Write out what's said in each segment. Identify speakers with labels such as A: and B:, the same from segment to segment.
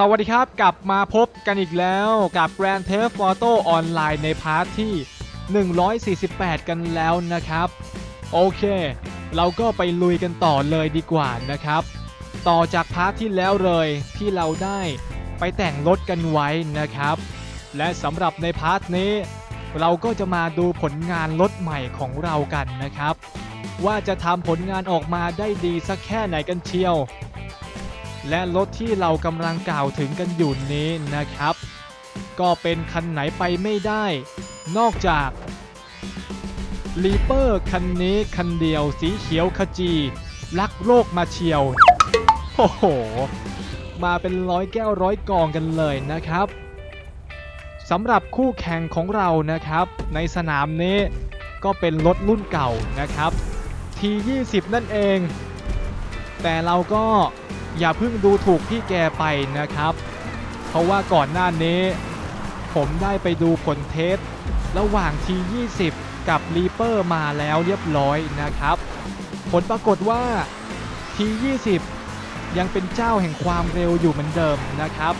A: สวัสดีครับกลับมาพบกันอีกแล้วกับ Grand Theft Auto Online ในพาร์ทที่ 148 กันแล้วนะครับ โอเค เราก็ไปลุยกันต่อเลยดีกว่านะครับ ต่อจากพาร์ทที่แล้วเลยที่เราได้ไปแต่งรถกันไว้นะครับ และสำหรับในพาร์ทนี้ เราก็จะมาดูผลงานรถใหม่ของเรากันนะครับ ว่าจะทำผลงานออกมาได้ดีสักแค่ไหนกันเชียว และรถที่เรากำลังกล่าวถึงกันอยู่นี้นะครับ ก็เป็นคันไหนไปไม่ได้ นอกจากลีเปอร์คันนี้คันเดียวสีเขียวขจี ลักโลกมาเชียว โอ้โห มาเป็นร้อยแก้วร้อยกองกันเลยนะครับสำหรับคู่แข่งของเรานะครับ ในสนามนี้ก็เป็นรถรุ่นเก่านะครับ T20 นั่นเอง แต่เราก็ อย่าเพิ่งดูถูกพี่แกไปนะครับ เพราะว่าก่อนหน้านี้ ผมได้ไปดูผลเทสระหว่าง T20 กับ Reaper มาแล้วเรียบร้อยนะครับ ผลปรากฏว่า T20 ยังเป็นเจ้าแห่งความเร็วอยู่เหมือนเดิมนะครับ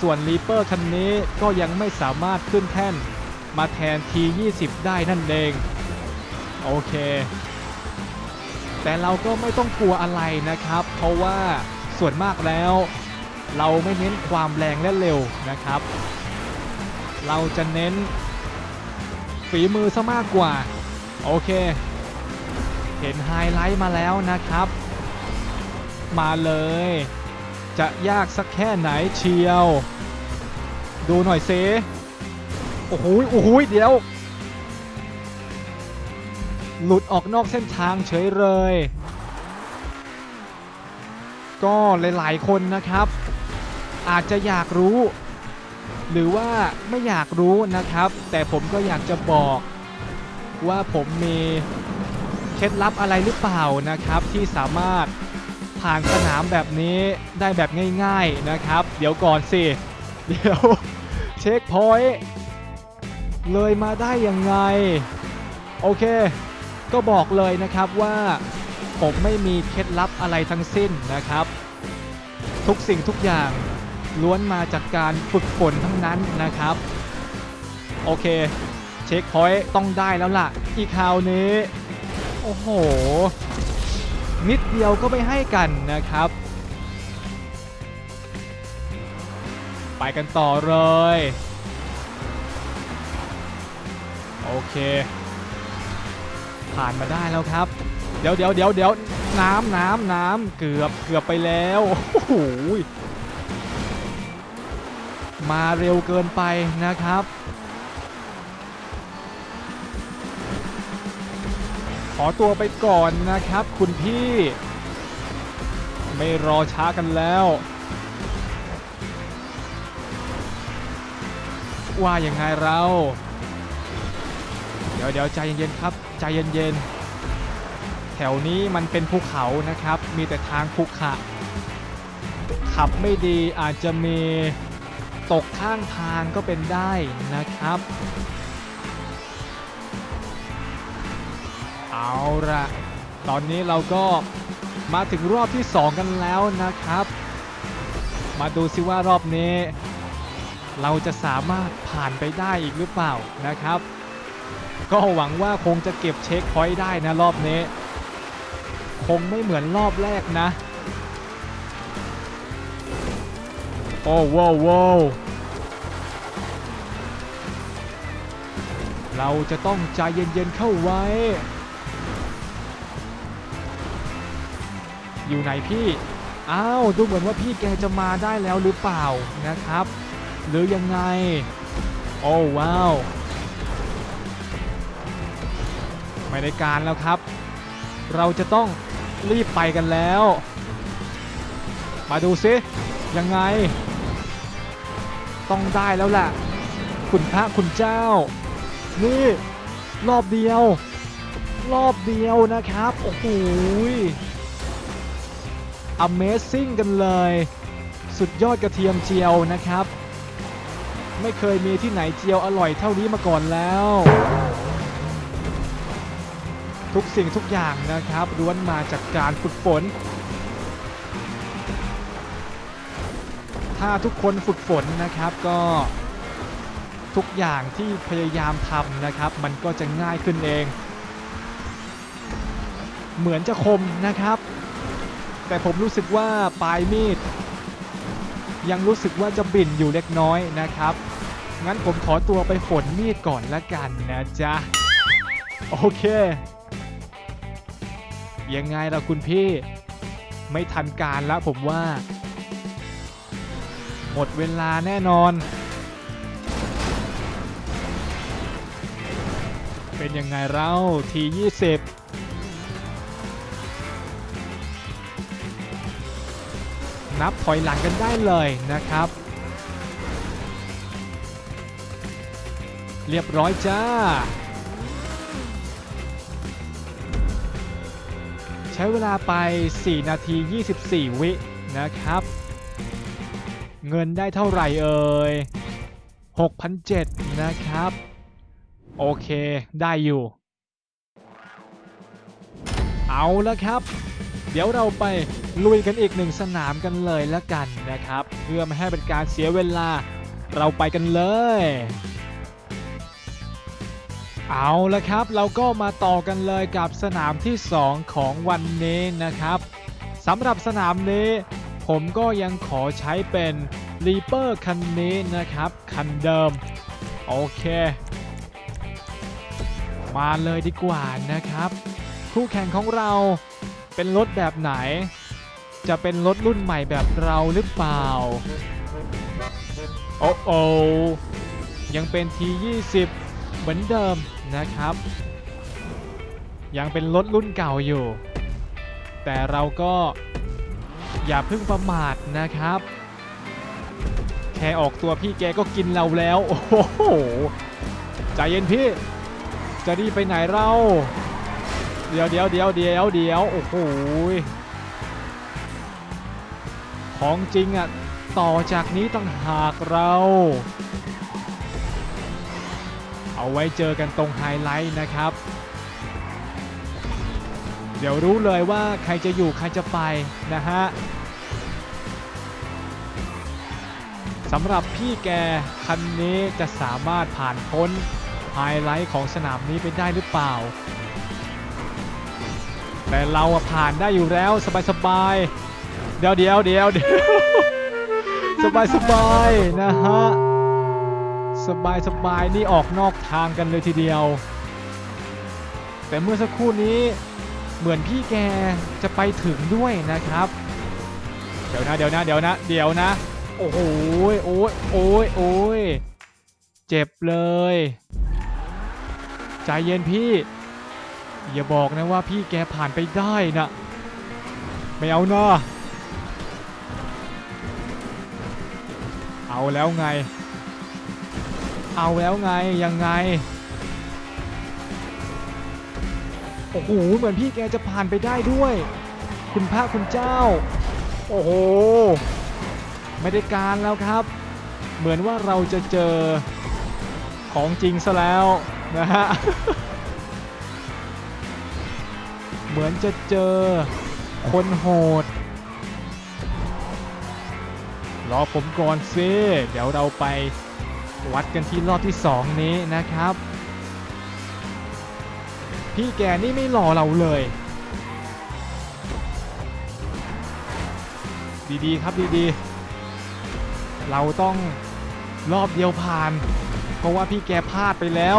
A: ส่วน Reaper คันนี้ก็ยังไม่สามารถขึ้นแท่นมาแทน T20 ได้นั่นเอง โอเค แต่เราก็ไม่ต้องกลัวอะไรนะครับ เพราะว่า ส่วนมากแล้ว เราไม่เน้นความแรงและเร็วนะครับ เราจะเน้นฝีมือซะมากกว่า โอเค เห็นไฮไลท์มาแล้วนะครับ มาเลย จะยากสักแค่ไหนเชียว ดูหน่อยเซโอ้โหโอ้โหเดี๋ยว หลุดออกนอกเส้นทางเฉยเลย ก็หลายๆคนนะครับ อาจจะอยากรู้ หรือว่าไม่อยากรู้นะครับ แต่ผมก็อยากจะบอกว่าผมมีเคล็ดลับอะไรหรือเปล่านะครับ ที่สามารถผ่านสนามแบบนี้ได้แบบง่ายๆนะครับ เดี๋ยวก่อนสิ เดี๋ยวเช็คพอยต์เลยมาได้ยังไง โอเค ก็บอกเลยนะครับว่าผมไม่มีเคล็ดลับอะไรทั้งสิ้นนะครับ ทุกสิ่งทุกอย่างล้วนมาจากการฝึกฝนทั้งนั้นนะครับ โอเค เช็คพอยต์ต้องได้แล้วล่ะ อีกคราวนี้ โอ้โห นิดเดียวก็ไม่ให้กันนะครับ ไปกันต่อเลย โอเค ผ่านมาได้แล้วครับ เดี๋ยวเดี๋ยวเดี๋ยวเดี๋ยว น้ำน้ำน้ำเกือบเกือบไปแล้วโอ้โหมาเร็วเกินไปนะครับ ขอตัวไปก่อนนะครับ คุณพี่ ไม่รอช้ากันแล้วว่าอย่างไงเรา เดี๋ยวเดี๋ยวใจเย็นๆครับ ใจเย็นๆ แถวนี้มันเป็นภูเขานะครับ มีแต่ทางขรุขะขับไม่ดีอาจจะมีตกข้างทางก็เป็นได้นะครับ เอาละตอนนี้เราก็มาถึงรอบที่ 2 กันแล้วนะครับ มาดูซิว่ารอบนี้ เราจะสามารถผ่านไปได้อีกหรือเปล่านะครับ ก็หวังว่าคงจะเก็บเช็คพอยต์ได้นะรอบนี้ คงไม่เหมือนรอบแรกนะ โอ้ว้าวว้เราจะต้องใจเย็นๆเข้าไว้ อยู่ไหนพี่ อ้าว ดูเหมือนว่าพี่แกจะมาได้แล้วหรือเปล่านะครับ หรือยังไง โอ้ว้าว ไม่ได้การแล้วครับ เราจะต้องรีบไปกันแล้ว มาดูซิยังไง ต้องได้แล้วแหละคุณพระคุณเจ้า นี่ รอบเดียว รอบเดียวนะครับ โอ้โห Amazing กันเลย สุดยอดกระเทียมเจียวนะครับ ไม่เคยมีที่ไหนเจียวอร่อยเท่านี้มาก่อนแล้ว ทุกสิ่งทุกอย่างนะครับล้วนมาจากการฝึกฝน ถ้าทุกคนฝึกฝนนะครับก็ทุกอย่างที่พยายามทำนะครับ มันก็จะง่ายขึ้นเอง เหมือนจะคมนะครับ แต่ผมรู้สึกว่าปลายมีด ยังรู้สึกว่าจะบิ่นอยู่เล็กน้อยนะครับ งั้นผมขอตัวไปฝนมีดก่อนละกันนะจ๊ะ โอเค ยังไงล่ะคุณพี่ ไม่ทันการแล้วผมว่า หมดเวลาแน่นอน เป็นยังไงเราที20นับถอยหลังกันได้เลยนะครับ เรียบร้อยจ้า ใช้เวลาไป 4 นาที 24 วินะครับ เงินได้เท่าไหร่เอ่ย6,007นะครับ โอเคได้อยู่ เอาละครับ เดี๋ยวเราไปลุยกันอีกหนึ่งสนามกันเลยละกันนะครับ เพื่อไม่ให้เป็นการเสียเวลาเราไปกันเลย เอาละครับเราก็มาต่อกันเลยกับสนามที่ 2 ของวันนี้นะครับสำหรับสนามนี้ ผมก็ยังขอใช้เป็นรีเปอร์คันนี้นะครับ คันเดิม โอเค มาเลยดีกว่านะครับ คู่แข่งของเราเป็นรถแบบไหน จะเป็นรถรุ่นใหม่แบบเราหรือเปล่า โอ้โอยังเป็น T20 เหมือนเดิม นะครับ ยังเป็นรถรุ่นเก่าอยู่ แต่เราก็อย่าเพิ่งประมาทนะครับ แค่ออกตัวพี่แกก็กินเราแล้ว โอ้โห ใจเย็นพี่ จะรีบไปไหนเรา เดี๋ยวเดี๋ยวเดี๋ยวเดี๋ยวเดี๋ยวโอ้โห ของจริงอะ ต่อจากนี้ต่างหากเรา เอาไว้เจอกันตรงไฮไลท์นะครับ เดี๋ยวรู้เลยว่าใครจะอยู่ใครจะไปนะฮะสำหรับพี่แกคันนี้จะสามารถผ่านพ้นไฮไลท์ของสนามนี้ไปได้หรือเปล่า แต่เราผ่านได้อยู่แล้วสบายๆเดี๋ยวเดี๋ยวเดี๋ยวเดี๋ยวสบายสบายๆนะฮะ สบายสบายๆนี่ออกนอกทางกันเลยทีเดียว แต่เมื่อสักครู่นี้เหมือนพี่แกจะไปถึงด้วยนะครับ เดี๋ยวนะเดี๋ยวนะเดี๋ยวนะเดี๋ยวนะ โอ้โหโอ้ยโอ้ยโอ้ยเจ็บเลย ใจเย็นพี่ อย่าบอกนะว่าพี่แกผ่านไปได้นะไม่เอานะเอาแล้วไง เอาแล้วไงยังไง โอ้โหเหมือนพี่แกจะผ่านไปได้ด้วย คุณพระคุณเจ้า โอ้โห ไม่ได้การแล้วครับ เหมือนว่าเราจะเจอของจริงซะแล้วนะฮะ เหมือนจะเจอคนโหด รอผมก่อนซิเดี๋ยวเราไป วัดกันที่รอบที่ 2 นี้นะครับ พี่แกนี่ไม่หล่อเราเลย ดีๆครับดีๆ เราต้องรอบเดียวผ่าน เพราะว่าพี่แกพลาดไปแล้ว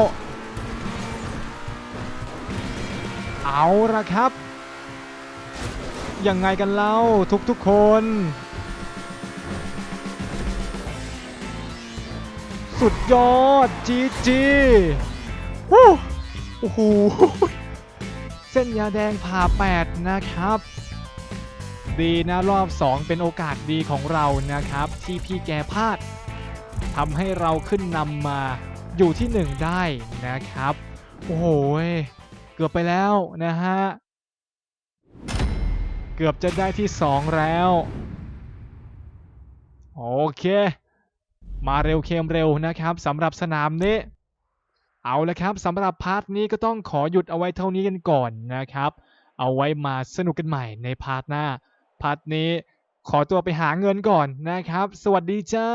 A: เอาละครับ ยังไงกันเล่าทุกๆคน สุดยอดจีจีวู้โอ้โหเส้นยาแดงผ่าแปดนะครับ ดีนะรอบ 2 เป็นโอกาสดีของเรานะครับ ที่พี่แกพลาดทำให้เราขึ้นนำมาอยู่ที่ 1 ได้นะครับ โอ้โหเกือบไปแล้วนะฮะ เกือบจะได้ที่ 2 แล้ว โอเค มาเร็วเคมเร็วนะครับสำหรับสนามนี้เอาละครับสำหรับพาร์ทนี้ก็ต้องขอหยุดเอาไว้เท่านี้กันก่อนนะครับ เอาไว้มาสนุกกันใหม่ในพาร์ทหน้า พาร์ทนี้ขอตัวไปหาเงินก่อนนะครับ สวัสดีจ้า